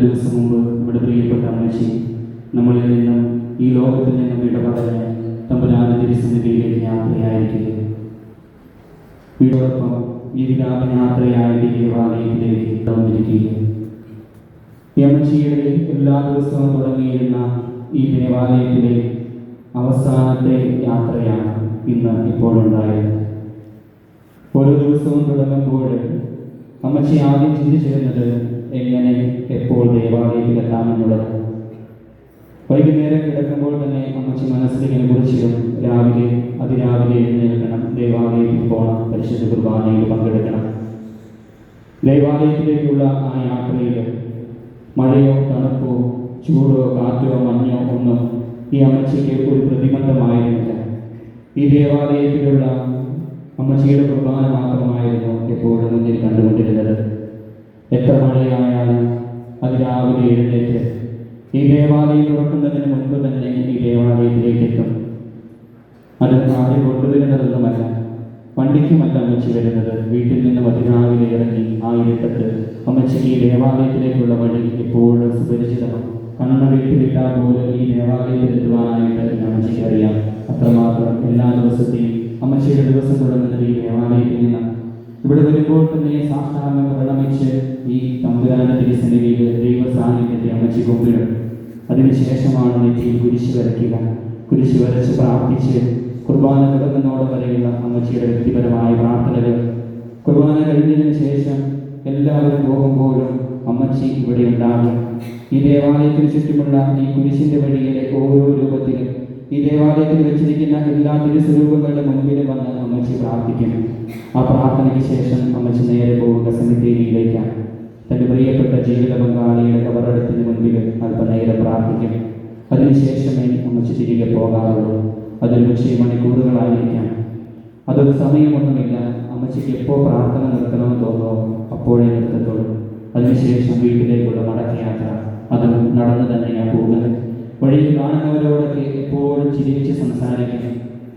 ദിവസം മുമ്പ് ഇവിടെ പ്രിയപ്പെട്ട അമ്മച്ചി നമ്മളിൽ നിന്നും ഈ ലോകത്തിൽ നിന്നും പറഞ്ഞ് തമ്പുരാന തിരുസന്നിധിയിലേക്ക് യാത്രയായിരിക്കുക വീടോടൊപ്പം ഈ വിലാപ യാത്രയായിട്ട് ദേവാലയത്തിലേക്ക് വന്നിരിക്കുക ഈ അമ്മച്ചിയുടെ എല്ലാ ദിവസവും തുടങ്ങിയിരുന്ന ഈ ദേവാലയത്തിലെ അവസാനത്തെ യാത്രയാണ് ഇന്ന് ഇപ്പോൾ ഉണ്ടായത്. ഓരോ ദിവസവും തുടങ്ങുമ്പോൾ അമ്മച്ചി ആദ്യം ചിന്തിച്ചിരുന്നത് എങ്ങനെ എപ്പോൾ ദേവാലയത്തിൽ എത്താമെന്നുള്ളത് വൈകുന്നേരം കിടക്കുമ്പോൾ തന്നെ അമ്മച്ചി മനസ്സിലിങ്ങനെ കുറിച്ചിടും. രാവിലെ അതിരാവിലെ എഴുന്നേൽക്കണം ദേവാലയത്തിൽ പോകണം പരിശുദ്ധ കുർബാനയിൽ പങ്കെടുക്കണം. ദേവാലയത്തിലേക്കുള്ള ആ യാത്രയിൽ മഴയോ തണുപ്പോ ചൂടോ കാറ്റോ മഞ്ഞോ ഒന്നും ഈ അമ്മച്ചിക്ക് ഒരു പ്രതിബന്ധമായിരുന്നില്ല. ഈ ദേവാലയത്തിലുള്ള അമ്മച്ചിയുടെ കുർബാന മാത്രമായിരുന്നു എപ്പോഴും മുന്നിൽ കണ്ടുകൊണ്ടിരുന്നത്. എത്ര മഴയായാലും അത് രാവിലെ എഴുന്നേറ്റ് ഈ ദേവാലയം തുറക്കുന്നതിന് മുൻപ് തന്നെ ഈ ദേവാലയത്തിലേക്ക് എത്തും. അത് ആദ്യം കൊണ്ടുവരുന്നതൊന്നുമല്ല വണ്ടിക്കുമല്ല അമ്മച്ചി വരുന്നത്. വീട്ടിൽ നിന്നും അതിരാവിലെ ഇറങ്ങി ആ ഇരുട്ടത്ത് അമ്മച്ചിക്ക് ഈ ദേവാലയത്തിലേക്കുള്ള വഴി എപ്പോഴും സുപരിചിതമാണ്. കണ്ണ വീട്ടിലിട്ടാൽ പോലും ഈ ദേവാലയത്തിൽ എത്തുവാനായിട്ട് അമ്മച്ചിക്ക് അറിയാം. അത്രമാത്രം എല്ലാ ദിവസത്തെയും അമ്മച്ചിയുടെ ദിവസം തുടങ്ങുന്നത് ഈ ദേവാലയത്തിൽ നിന്നാണ്. ഇവിടെ വരുമ്പോൾ തന്നെ സാഷ്ടാംഗം പ്രണമിച്ച് ഈ തമ്പുരാന തിരുസന്നിധിയിൽ ദൈവ സാന്നിധ്യത്തെ അമ്മച്ചി കൊമ്പിടും. അതിനുശേഷമാണ് നെറ്റിയിൽ കുരിശ് വരയ്ക്കുക. കുരിശ് വരച്ച് പ്രാർത്ഥിച്ച് കുർബാന തുടങ്ങുന്നോട് വരെയുള്ള അമ്മച്ചിയുടെ വ്യക്തിപരമായ പ്രാർത്ഥനകൾ. കുർബാന കഴിഞ്ഞതിന് ശേഷം എല്ലാവരും പോകുമ്പോഴും അമ്മച്ചി ഇവിടെ ഉണ്ടാകും. ഈ ദേവാലയത്തിന് ചുറ്റുമുള്ള ഈ കുരിശിന്റെ വഴിയിലെ ഓരോ രൂപത്തിലും ഈ ദേവാലയത്തിൽ വെച്ചിരിക്കുന്ന എല്ലാ തിരുസ്വരൂപങ്ങളുടെ പ്രാർത്ഥിക്കും ആ പ്രാർത്ഥനയ്ക്ക് ശേഷം അമ്മച്ച് നേരെ പോവുക സെമിത്തേരിയിലേക്കാണ്. തന്റെ പ്രിയപ്പെട്ട ജീവിത പങ്കാളിയുടെ കബറടത്തിന് മുൻപിൽ അല്പനേരം പ്രാർത്ഥിക്കും അതിനുശേഷമേ അമ്മച്ച് തിരികെ പോകാറുള്ളൂ. അതൊരു പക്ഷേ മണിക്കൂറുകളായിരിക്കാം. അതൊരു സമയമൊന്നുമില്ല. അമ്മച്ചിക്ക് എപ്പോൾ പ്രാർത്ഥന നിർത്തണമെന്ന് തോന്നുമോ അപ്പോഴേ നിർത്തത്തുള്ളൂ. അതിനുശേഷം വീട്ടിലേക്കുള്ള മടക്കയാത്ര. അതും നടന്നു തന്നെയാണ് പോകുന്നത്. വഴിയിൽ കാണുന്നവരോടൊക്കെ എപ്പോഴും ചിരിച്ച് സംസാരിക്കും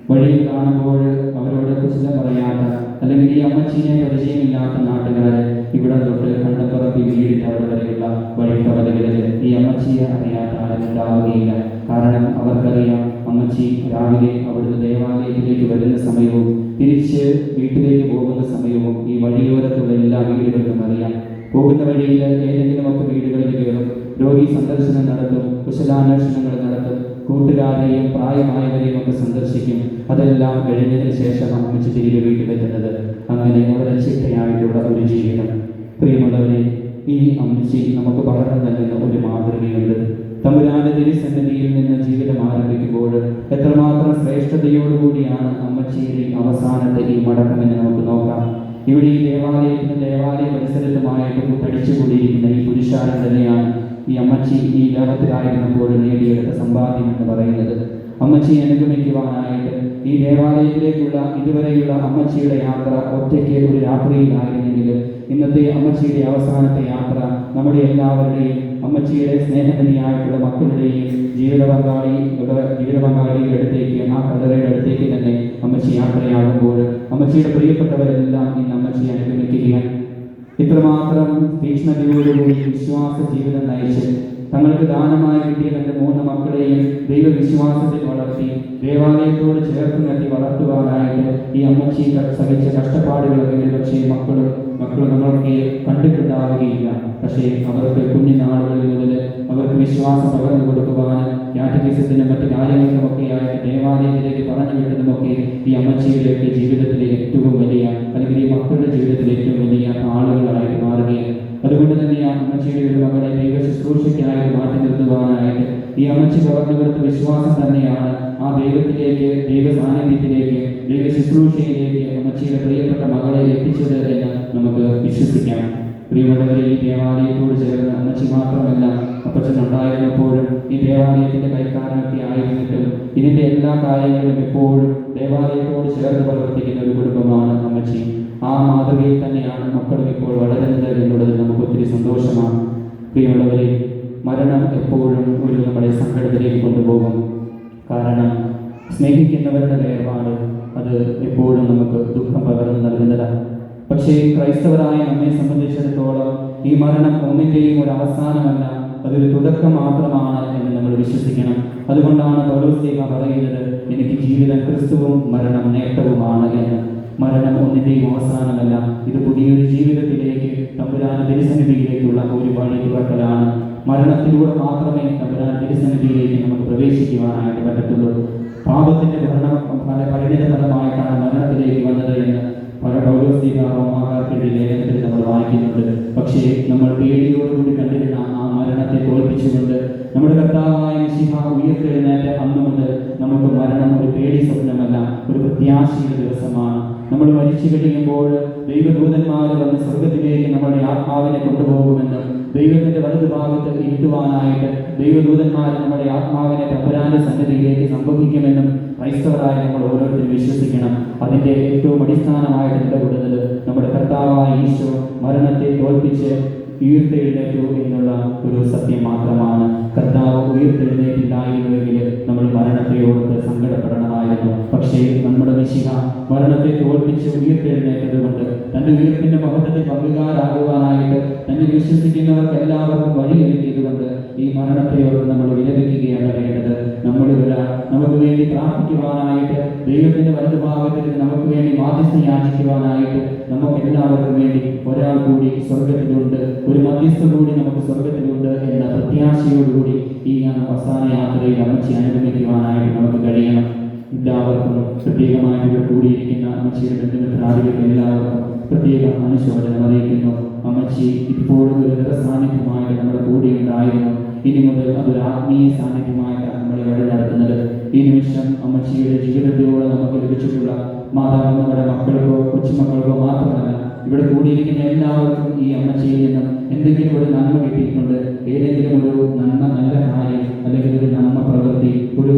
വഴിയിൽ കാണുമ്പോൾ അവരോട് കുശലം പറയാത്ത അല്ലെങ്കിൽ ഈ അമ്മച്ചീനെ പരിചയമില്ലാത്ത നാട്ടുകാരെ ഇവിടെ തൊട്ട് കണ്ടപ്പുറത്ത് വീടിന്റെ അവിടെ വരെയുള്ള വഴിക്കവലകളിൽ ഈ അമ്മച്ചിയെ അറിയാത്ത ആരും ഉണ്ടാവുകയില്ല. കാരണം അവർക്കറിയാം അമ്മച്ചി രാവിലെ അവിടുന്ന് ദേവാലയത്തിലേക്ക് വരുന്ന സമയവും തിരിച്ച് വീട്ടിലേക്ക് പോകുന്ന സമയവും ഈ വഴിയോരത്തുള്ള എല്ലാ വീടുകൾക്കും അറിയാം. പോകുന്ന വഴിയിൽ ഏതെങ്കിലുമൊക്കെ വീടുകളിൽ കയറും രോഗി സന്ദർശനം നടത്തും കുശലാന്വേഷണങ്ങൾ നടത്തും കൂട്ടുകാരെയും പ്രായമായവരെയും ഒക്കെ സന്ദർശിക്കും. അതെല്ലാം കഴിഞ്ഞതിന് ശേഷം ഒന്നിച്ച് തിരികെ വീട്ടിലെത്തുന്നത് അങ്ങനെ വളരെ ചിട്ടയായിട്ടുള്ള ഒരു ജീവിതം. പ്രിയമുള്ളവരെ ഈ അമ്മച്ചി നമുക്ക് പകർന്നു നൽകുന്ന ഒരു മാതൃകയുണ്ട്. തമ്പുരാന്റെ തിരുസന്നിധിയിൽ നിന്ന് ജീവിതം ആരംഭിക്കുമ്പോൾ എത്രമാത്രം ശ്രേഷ്ഠതയോടുകൂടിയാണ് അമ്മച്ചിയുടെ അവസാനത്തെ ഈ മടക്കമെന്ന് നമുക്ക് നോക്കാം. ഇവിടെ ഈ ദേവാലയത്തിന് ദേവാലയ പരിസരത്തുമായിട്ട് പഠിച്ചുകൂടിയിരിക്കുന്ന ഈ പുരുഷാരം തന്നെയാണ് ഈ അമ്മച്ചി ഈ ലോകത്തിലായിരുന്നപ്പോൾ നേടിയെടുത്ത സമ്പാദ്യം എന്ന് പറയുന്നത്. അമ്മച്ചിയെ അനുഗമിക്കുവാനായിട്ട് ഈ ദേവാലയത്തിലേക്കുള്ള ഇതുവരെയുള്ള അമ്മച്ചിയുടെ യാത്ര ഒറ്റയ്ക്ക് ഒരു രാത്രിയിലായിരുന്നെങ്കിൽ ഇന്നത്തെ അമ്മച്ചിയുടെ അവസാനത്തെ യാത്ര നമ്മുടെ എല്ലാവരുടെയും അമ്മച്ചിയുടെ സ്നേഹധനിയായിട്ടുള്ള മക്കളുടെയും ജീവിത പങ്കാളി ജീവിത പങ്കാളിയുടെ അടുത്തേക്ക് ആ കല്ലറയുടെ അടുത്തേക്ക് തന്നെ അമ്മച്ചി യാത്രയാകുമ്പോൾ അമ്മച്ചിയുടെ പ്രിയപ്പെട്ടവരെല്ലാം ഇന്ന് അമ്മച്ചിയെ അനുഗമിക്കുകയാണ്. ഇത്രമാത്രം തീക്ഷ്ണതയോടുകൂടി വിശ്വാസ ജീവിതം നയിച്ച് തങ്ങൾക്ക് ദാനമായി കിട്ടിയ തന്റെ മൂന്ന് ദൈവവിശ്വാസത്തിൽ വളർത്തി ദേവാലയത്തോട് ചേർത്ത് നിർത്തി വളർത്തുവാനായിട്ട് ഈ അമ്മച്ചി സഹിച്ച കഷ്ടപ്പാടുകളൊക്കെ പക്ഷേ മക്കളും മക്കളും നമ്മളൊക്കെ കണ്ടിട്ടുണ്ടാവുകയില്ല പക്ഷേ അവർക്ക് കുഞ്ഞുനാളുകളിൽ മുതൽ അവർക്ക് വിശ്വാസം പകർന്നു കൊടുക്കുവാനും യാത്രികസത്തിനും മറ്റു കാര്യങ്ങൾക്കുമൊക്കെ ആയിട്ട് ദേവാലയത്തിലേക്ക് പറഞ്ഞു വിട്ടതുമൊക്കെ ഈ അമ്മച്ചിയുടെയൊക്കെ ജീവിതത്തിലെ ഏറ്റവും വലിയ അല്ലെങ്കിൽ ഈ മക്കളുടെ ജീവിതത്തിലെ ഏറ്റവും വലിയ ആളുകളായിട്ട് മാറുകയാണ്. അതുകൊണ്ട് തന്നെയാണ് അമ്മച്ചിയുടെ ഒരു മകളെ ദൈവ ശുശ്രൂഷയ്ക്കായി മാറ്റി നിർത്തുവാനായിട്ട് ഈ അമ്മച്ചി പകർന്നു കൊടുത്ത വിശ്വാസം തന്നെയാണ് ആ ദൈവത്തിലേക്ക് ദൈവ സാന്നിധ്യത്തിലേക്ക് ദൈവ ശുശ്രൂഷയിലേക്ക് അമ്മച്ചിയുടെ പ്രിയപ്പെട്ട മകളെ എത്തിച്ചത് എന്ന് നമുക്ക് വിശ്വസിക്കാം. പ്രിയമുള്ളവരെ ഈ ദേവാലയത്തോട് ചേർന്ന് അമ്മച്ചി മാത്രമല്ല അപ്പച്ചൻ ഉണ്ടായിരുന്നപ്പോഴും ഈ ദേവാലയത്തിന്റെ കൈക്കാരനൊക്കെ ആയിരുന്നിട്ടും ഇതിന്റെ എല്ലാ കാര്യങ്ങളും എപ്പോഴും ദേവാലയത്തോട് ചേർന്ന് പ്രവർത്തിക്കുന്ന ഒരു കുടുംബമാണ് അമ്മച്ചി. ആ മാതൃകയിൽ തന്നെയാണ് മക്കളും ഇപ്പോൾ വളരുന്നത് എന്നുള്ളത് നമുക്ക് ഒത്തിരി സന്തോഷമാണ്. പ്രിയമുള്ളവരെ മരണം എപ്പോഴും ഒരു നമ്മളെ സങ്കടത്തിലേക്ക് കൊണ്ടുപോകും. കാരണം സ്നേഹിക്കുന്നവരുടെ വേർപാട് അത് എപ്പോഴും നമുക്ക് ദുഃഖം പകർന്നു നൽകുന്നതാണ് പക്ഷേ ക്രൈസ്തവരായ നമ്മെ സംബന്ധിച്ചിടത്തോളം ഈ മരണം ഒന്നിന്റെയും ഒരു അവസാനമല്ല അതൊരു തുടക്കം മാത്രമാണ് എന്ന് നമ്മൾ വിശ്വസിക്കണം. അതുകൊണ്ടാണ് പൗലോസ് പറയുന്നത് എനിക്ക് ജീവിതം ക്രിസ്തുവും മരണം നേട്ടവുമാണ് എന്ന്. മരണം ഒന്നിന്റെയും അവസാനമല്ല. ഇത് പുതിയൊരു ജീവിതത്തിലേക്ക് തമ്പുരാൻ തിരുസന്നിധിയിലേക്കുള്ള ഒരു വഴി തുറക്കലാണ് മരണത്തിലൂടെ മാത്രമേ തമ്പുരാൻ തിരുസന്നിധിയിലേക്ക് നമുക്ക് പ്രവേശിക്കുവാനായിട്ട് പറ്റത്തുള്ളൂ. പാപത്തിന്റെ ഭരണം പല പരിണിത ഫലമായിട്ടാണ് മരണത്തിലേക്ക് വന്നത് എന്ന് പല റോമാക്കാർക്കെതിരെ ലേഖനത്തിൽ നമ്മൾ വായിക്കുന്നുണ്ട്. പക്ഷേ നമ്മൾ പേടിയോടുകൂടി കണ്ടിരുന്ന ആ മരണത്തെ തോൽപ്പിച്ചുകൊണ്ട് നമ്മുടെ കർത്താവായ ശിഹ ഉയർത്തെഴുന്നേറ്റ അന്നുകൊണ്ട് മുതൽ നമുക്ക് മരണം ഒരു പേടി സ്വപ്നമല്ല ഒരു പ്രത്യാശയുടെ ദിവസമാണ്. നമ്മൾ മരിച്ചു കഴിയുമ്പോൾ ദൈവദൂതന്മാർ വന്ന് സ്വർഗത്തിലേക്ക് നമ്മുടെ ആത്മാവിനെ കൊണ്ടുപോകുമെന്ന് ദൈവത്തിന്റെ വലതു ഭാഗത്ത് ഇരുത്തുവാനായിട്ട് ദൈവദൂതന്മാർ നമ്മുടെ ആത്മാവിനെ തമ്പുരാന്റെ സന്നിധിയിലേക്ക് സംഭവിക്കുമെന്നും ക്രൈസ്തവരായ നമ്മൾ ഓരോരുത്തരും വിശ്വസിക്കണം. അതിന്റെ ഏറ്റവും അടിസ്ഥാനമായിട്ട് ഇടപെടുന്നത് നമ്മുടെ കർത്താവായ ഈശോ മരണത്തെ തോൽപ്പിച്ച് ഉയർത്തെഴുന്നേറ്റു എന്നുള്ള ഒരു സത്യം മാത്രമാണ്. കർത്താവ് ഉയർത്തെഴുന്നേറ്റില്ലായിരുന്നുവെങ്കിൽ നമ്മൾ മരണത്തെ ഓർത്ത് സങ്കടപ്പെടണമായിരുന്നു. പക്ഷേ നമ്മുടെ മിശിഹ മരണത്തെ തോൽപ്പിച്ച് ഉയർത്തെഴുന്നേറ്റത് കൊണ്ട് തന്റെ ഉയർത്തിന്റെ മഹത്വത്തെ പങ്കുകാരാകുവാനായിട്ട് തന്നെ വിശ്വസിക്കുന്നവർക്ക് എല്ലാവർക്കും വഴി എഴുതിയതുകൊണ്ട് ഈ മരണത്തെ ഓർത്ത് നമ്മൾ വിലപിക്കുകയാണ് വേണ്ടത്. നമ്മൾ ഒരാൾ നമുക്ക് വേണ്ടി പ്രാർത്ഥിക്കുവാനായിട്ട് ദൈവത്തിന്റെ വലതു ഭാഗത്തിൽ നമുക്ക് വേണ്ടി മാധ്യസ്ഥ യാചിക്കുവാനായിട്ട് നമുക്ക് എല്ലാവർക്കും വേണ്ടി ഒരാൾ കൂടി സ്വർഗത്തിലുണ്ട് ഒരു മധ്യസ്ഥ നമുക്ക് സ്വർഗത്തിലുണ്ട് എന്ന പ്രത്യാശയോടുകൂടി ഈ അവസാന യാത്രയിൽ അമ്മച്ചി അനുഗമിക്കുവാനായിട്ട് നമുക്ക് കഴിയണം. എല്ലാവർക്കും പ്രത്യേകമായിട്ട് ഇവിടെ കൂടിയിരിക്കുന്ന അമ്മച്ചിയുടെ ബന്ധുമിത്രാദികൾക്ക് എല്ലാവർക്കും പ്രത്യേക അനുശോചനം അറിയിക്കുന്നു. അമ്മച്ചി ഇപ്പോഴും ഒരു നിറസാന്നിധ്യമായിട്ട് നമ്മുടെ കൂടെ ഉണ്ടായിരുന്നു. ഇനി മുതൽ അതൊരു ആത്മീയ സാന്നിധ്യമായിട്ടാണ് നമ്മളെ വഴി നടത്തുന്നത് ഈ നിമിഷം അമ്മച്ചിയുടെ ജീവിതത്തിലൂടെ നമുക്ക് ലഭിച്ചിട്ടുള്ള മാതാവ് നമ്മുടെ മക്കൾക്കോ കൊച്ചുമക്കൾക്കോ മാത്രമല്ല ഇവിടെ കൂടിയിരിക്കുന്ന എല്ലാവർക്കും ഈ അമ്മച്ചിയിൽ നിന്നും എന്തെങ്കിലും ഒരു നന്മ കിട്ടിയിട്ടുണ്ട് ഏതെങ്കിലും ഒരു നന്മ നല്ല കാര്യം അല്ലെങ്കിൽ ഒരു നന്മ പ്രവൃത്തി ഒരു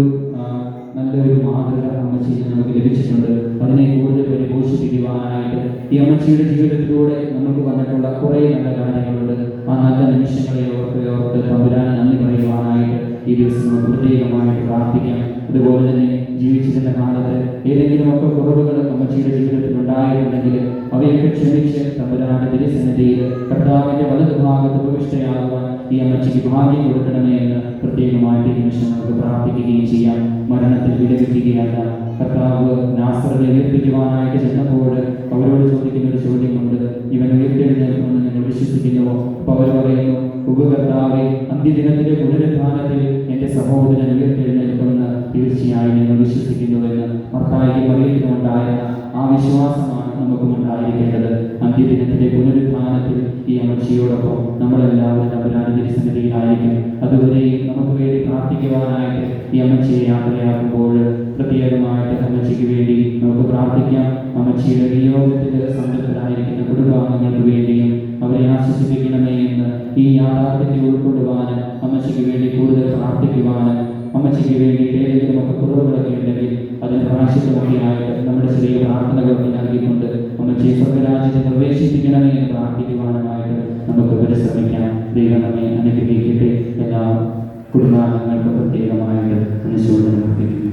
നല്ലൊരു മാതൃക അമ്മച്ചിയിൽ നമുക്ക് ലഭിച്ചിട്ടുണ്ട്. അതിനെ കൂടുതൽ പരിപോഷിപ്പിക്കുവാനായിട്ട് ഈ അമ്മച്ചിയുടെ ജീവിതത്തിലൂടെ നമുക്ക് വന്നിട്ടുള്ള കുറേ നല്ല കാര്യങ്ങളുണ്ട്. ആ നല്ല നിമിഷങ്ങളെ ഓർത്ത് ഓർത്ത് തമ്പുരാൻ നന്ദി പറയുവാനായിട്ട് ഈ ദിവസം പ്രത്യേകമായിട്ട് പ്രാർത്ഥിക്കാം. അതുപോലെ തന്നെ ജീവിച്ചിരുന്ന കാലത്ത് ഏതെങ്കിലുമൊക്കെ കുറവുകൾ അമ്മച്ചിയുടെ ജീവിതത്തിൽ ഉണ്ടായിരുന്നെങ്കിൽ അവയൊക്കെ ക്ഷമിച്ച് തമ്പുരാന്റെ തിരുസന്നിധിയിൽ കർത്താവിന്റെ വലതു ഭാഗത്ത് ഉപവിഷ്ടയാകുവാൻ ഈ അമ്മച്ചിക്ക് ഭാഗ്യം കൊടുക്കണമേ എന്ന് പ്രത്യേകമായിട്ട് ഈ നിമിഷം നമുക്ക് പ്രാർത്ഥിക്കുകയും ചെയ്യാം. മരണത്തിൽ വിലപിക്കുകയല്ല കർത്താവ് നാസറിനെ ഉയർപ്പിക്കുവാനായിട്ട് ചെന്നപ്പോൾ അവരോട് ചോദിക്കുന്ന ഒരു ചോദ്യമുണ്ട്. ഇവൻ ഉയർത്തെഴുന്നേൽക്കുമെന്ന് നിങ്ങൾ വിശ്വസിക്കുന്നുവോ? അപ്പൊ അവർ പറയുന്നു ഉപകർത്താവെ അന്ത്യദിനത്തിലെ പുനരുദ്ധാനത്തിൽ എന്റെ സഹോദരൻ ഉയർത്തെഴുന്നേൽക്കുമെന്ന് തീർച്ചയായും നിങ്ങൾ വിശ്വസിക്കുന്നുവെന്ന് മത്തായി പറയുന്നുണ്ടായ ആ വിശ്വാസമാണ് നമുക്കും ഉണ്ടായിരിക്കേണ്ടത് അന്ത്യദിനത്തിലെ പുനരുദ്ധാനത്തിൽ ഈ അമ്മച്ചിയോടൊപ്പം നമ്മളെല്ലാവരും തമ്പുരാന്റെ സന്നിധിയിലായിരിക്കും. അതുവരെയും നമുക്ക് വേണ്ടി പ്രാർത്ഥിക്കുവാനായിട്ട് ഈ അമ്മച്ചിയെ യാത്രയാക്കുമ്പോൾ പ്രത്യേകമായിട്ട് അമ്മച്ചിക്ക് വേണ്ടി നമുക്ക് പ്രാർത്ഥിക്കാം. അമ്മച്ചിയുടെ വിയോഗത്തിൽ സംതൃപ്തരായിരിക്കുന്ന കുടുംബാംഗങ്ങൾക്ക് വേണ്ടിയും അവരെ ആശ്വസിപ്പിക്കണമേ എന്ന് ഈ യാഥാർത്ഥ്യത്തിൽ ഉൾക്കൊള്ളുവാനും അമ്മച്ചിക്ക് വേണ്ടി കൂടുതൽ പ്രാർത്ഥിക്കുവാനും അമ്മച്ചിക്ക് വേണ്ടി രാജ്യത്ത് പ്രവേശിപ്പിക്കണമേ എന്ന് പ്രാർത്ഥിക്കുവാനുമായിട്ട് നമുക്ക് ഇവരെ ശ്രമിക്കാം അനുഗ്രഹിക്കട്ടെ. എല്ലാ കുടുംബാംഗങ്ങൾക്കും പ്രത്യേകമായിട്ട് അനുശോചനം അർപ്പിക്കുന്നു.